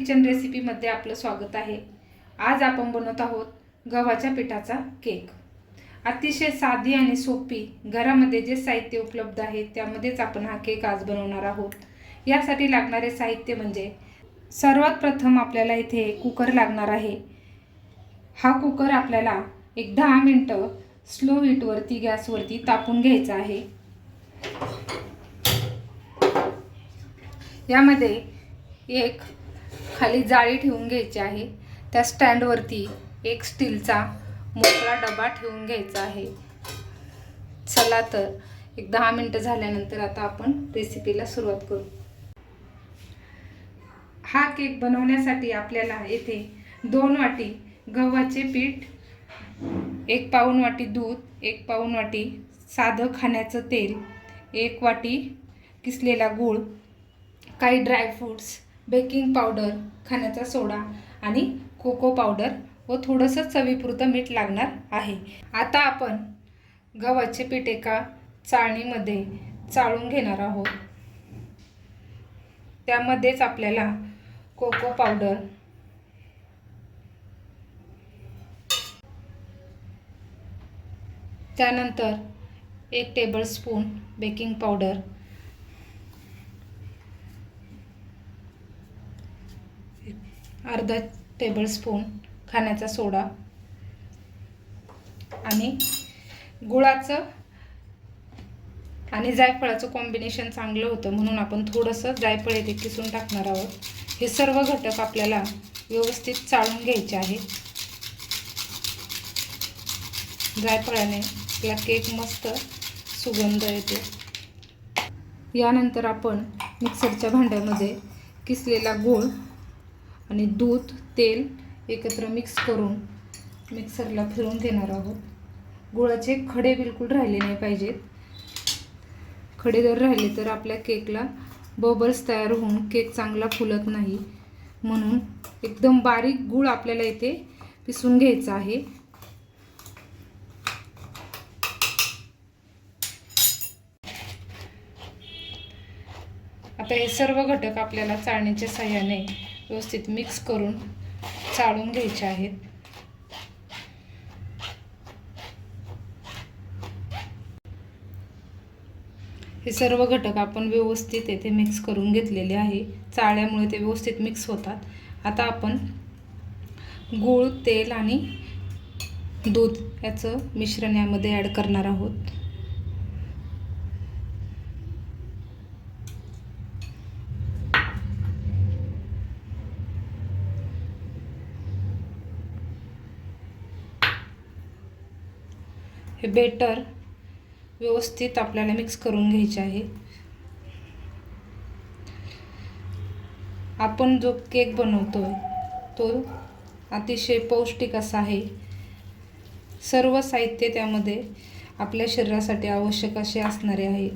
Kitchen रेसिपीमध्ये आपलं स्वागत आहे. आज आपण बनवत आहोत गव्हाच्या पिठाचा केक अतिशय साधी आणि सोपी घरामध्ये जे साहित्य उपलब्ध आहे त्यामध्येच आपण हा केक आज बनवणार आहोत. यासाठी लागणारे साहित्य म्हणजे सर्वात प्रथम आपल्याला इथे कुकर लागणार आहे. हा कुकर आपल्याला एक दहा मिनटं स्लो हीटवरती गॅसवरती तापून घ्यायचा आहे. यामध्ये एक खाली जाळी ठेवून घ्यायची आहे. त्या स्टँडवरती एक स्टीलचा मोकळा डबा ठेवून घ्यायचा आहे. चला तर एक दहा मिनटं झाल्यानंतर आता आपण रेसिपीला सुरुवात करू. हा केक बनवण्यासाठी आपल्याला येथे दोन वाटी गव्हाचे पीठ एक पाऊण वाटी दूध एक पाऊण वाटी साधं खाण्याचं तेल एक वाटी किसलेला गूळ काही ड्रायफ्रूट्स बेकिंग पावडर खाण्याचा सोडा आणि कोको पावडर व थोडंसं चवीपुरतं मीठ लागणार आहे. आता आपण गव्हाचे पीठ एका चाळणीमध्ये चाळून घेणार आहोत. त्यामध्येच आपल्याला कोको पावडर त्यानंतर एक टेबलस्पून बेकिंग पावडर अर्धा टेबलस्पून खाण्याचा सोडा आणि गुळाचं आणि जायफळाचं कॉम्बिनेशन चांगलं होतं म्हणून आपण थोडंसं जायफळ येथे किसून टाकणार आहोत. हे सर्व घटक आपल्याला व्यवस्थित चाळून घ्यायचे आहे जायफळाने आपला केक मस्त सुगंध येते. यानंतर आपण मिक्सरच्या भांड्यामध्ये किसलेला गूळ आणि दूध तेल एकत्र मिक्स करून मिक्सरला फिरवून घेणार आहोत. गुळाचे खडे बिलकुल राहिले नाही पाहिजेत. खडे जर राहिले तर आपल्या केकला बबल्स तयार होऊन केक चांगला फुलत नाही. म्हणून एकदम बारीक गूळ आपल्याला इथे पिसून घ्यायचा आहे. आता हे सर्व घटक आपल्याला चाळणीच्या साह्याने व्यवस्थित मिक्स करून चाळून घ्यायचे आहेत. हे सर्व घटक आपण व्यवस्थित येथे मिक्स करून घेतलेले आहे. चाळ्यामुळे ते व्यवस्थित मिक्स होतात. आता आपण गूळ तेल आणि दूध याचं मिश्रण यामध्ये ॲड करणार आहोत. हे बेटर व्यवस्थित आपल्याला मिक्स करून घ्यायचे आहे. आपण जो केक बनवतो तो अतिशय पौष्टिक असा आहे. सर्व साहित्य त्यामध्ये आपल्या शरीरासाठी आवश्यक असे असणारे आहे.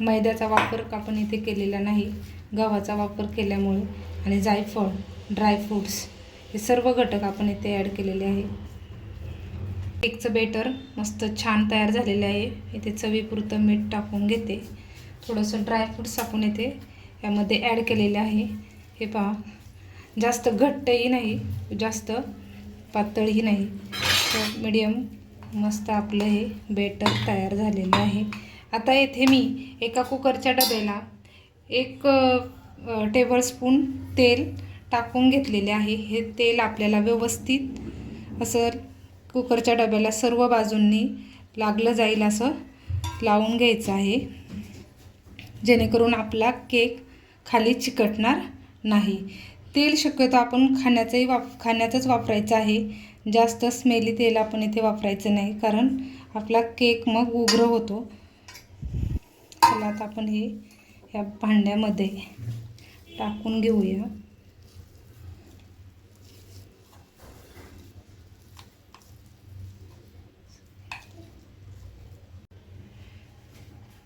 मैद्याचा वापर आपण इथे केलेला नाही गव्हाचा वापर केल्यामुळे आणि जायफळ ड्रायफ्रूट्स हे सर्व घटक आपण इथे ॲड केलेले आहे. केकचं बेटर मस्त छान तयार झालेलं आहे. इथे चवीपुरतं मीठ टाकून घेते. थोडंसं ड्रायफ्रूट्स आपण येते. यामध्ये ॲड केलेले आहे. हे पहा जास्त घट्टही नाही जास्त पातळही नाही. तर मीडियम मस्त आपलं हे बेटर तयार झालेलं आहे. आता येथे मी एका कुकरच्या डब्याला एक टेबलस्पून तेल टाकून घेतलेले आहे. हे तेल आपल्याला व्यवस्थित असं कुकरच्या डब्याला सर्व बाजूंनी लागलं जाईल असं लावून घ्यायचं आहे. जेणेकरून आपला केक खाली चिकटणार नाही. तेल शक्यतो आपण खाण्याचंही वाप खाण्याचंच वापरायचं आहे. जास्त स्मेली तेल आपण इथे वापरायचं नाही कारण आपला केक मग उग्र होतो. चला आता आपण हे या भांड्यामध्ये टाकून घेऊया.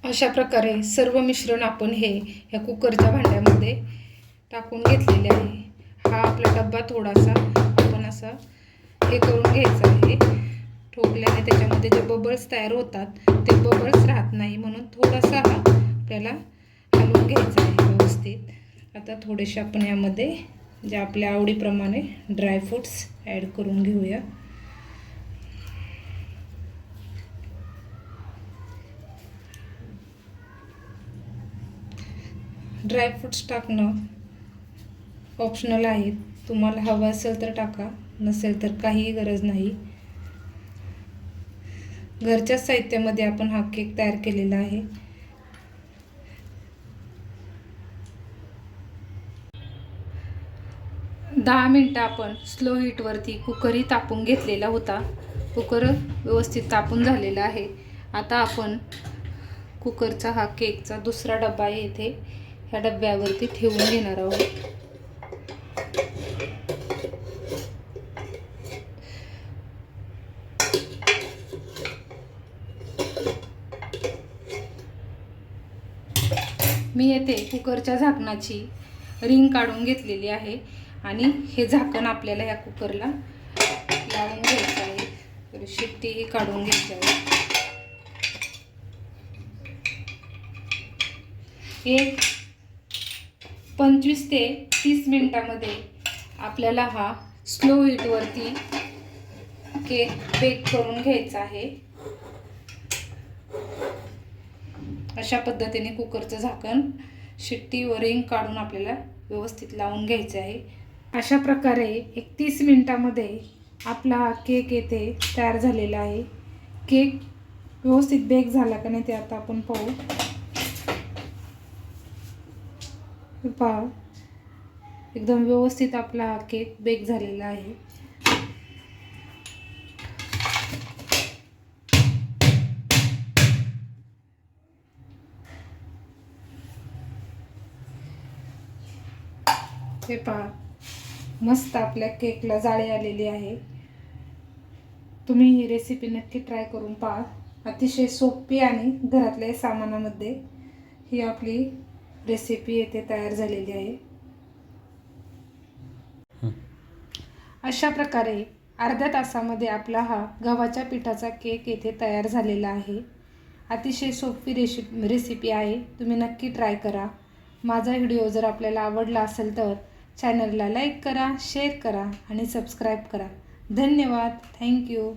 अशा प्रकारे सर्व मिश्रण आपण हे ह्या कुकरच्या भांड्यामध्ये टाकून घेतलेले आहे. हा आपला डब्बा थोडासा आपण असा हे करून घ्यायचा आहे. ठोकल्याने त्याच्यामध्ये जे बबल्स तयार होतात ते बबल्स राहत नाही म्हणून थोडासा हा आपल्याला हलवून घ्यायचा आहे व्यवस्थित. आता थोडेसे आपण यामध्ये जे आपल्या आवडीप्रमाणे ड्रायफ्रूट्स ॲड करून घेऊया. ड्रायफ्रूट्स टाकणं ऑप्शनल आहे. तुम्हाला हवं असेल तर टाका नसेल तर काहीही गरज नाही. घरच्याच साहित्यामध्ये आपण हा केक तयार केलेला आहे. दहा मिनटं आपण स्लो हीटवरती कुकरही तापून घेतलेला होता. कुकर व्यवस्थित तापून झालेला आहे. आता आपण कुकरचा हा केकचा दुसरा डब्बा आहे इथे ह्या डब्यावरती ठेवून घेणार आहोत. मी येथे कुकरच्या झाकणाची रिंग काढून घेतलेली आहे आणि हे झाकण आपल्याला या कुकरला लावून घ्यायचं आहे. तर शिट्टीही काढून घ्यायची आहे. एक पंचवीस ते तीस मिनटामध्ये आपल्याला हा स्लो हीटवरती केक बेक करून घ्यायचा आहे. अशा पद्धतीने कुकरचं झाकण शिट्टी व रिंग काढून आपल्याला व्यवस्थित लावून घ्यायचं आहे. अशा प्रकारे एक तीस मिनटामध्ये आपला हा केक येथे तयार झालेला आहे. केक व्यवस्थित बेक झाला का नाही ते आता आपण पाहू हे पहा. एकदम व्यवस्थित आपला हा केक बेक झालेला आहे. हे पहा. मस्त आपल्या केकला जाळी आलेली आहे. तुम्ही ही रेसिपी नक्की ट्राय करून पहा. अतिशय सोपी आणि घरातल्या सामानामध्ये ही आपली रेसिपी येथे तयार झालेली आहे. अशा प्रकारे अर्ध्या तासामध्ये आपला हा गव्हाच्या पिठाचा केक येथे तयार झालेला आहे. अतिशय सोपी रेशि रेसिपी आहे. तुम्ही नक्की ट्राय करा. माझा व्हिडिओ जर आपल्याला आवडला असेल तर चॅनलला लाईक करा शेअर करा आणि सबस्क्राईब करा. धन्यवाद. थँक्यू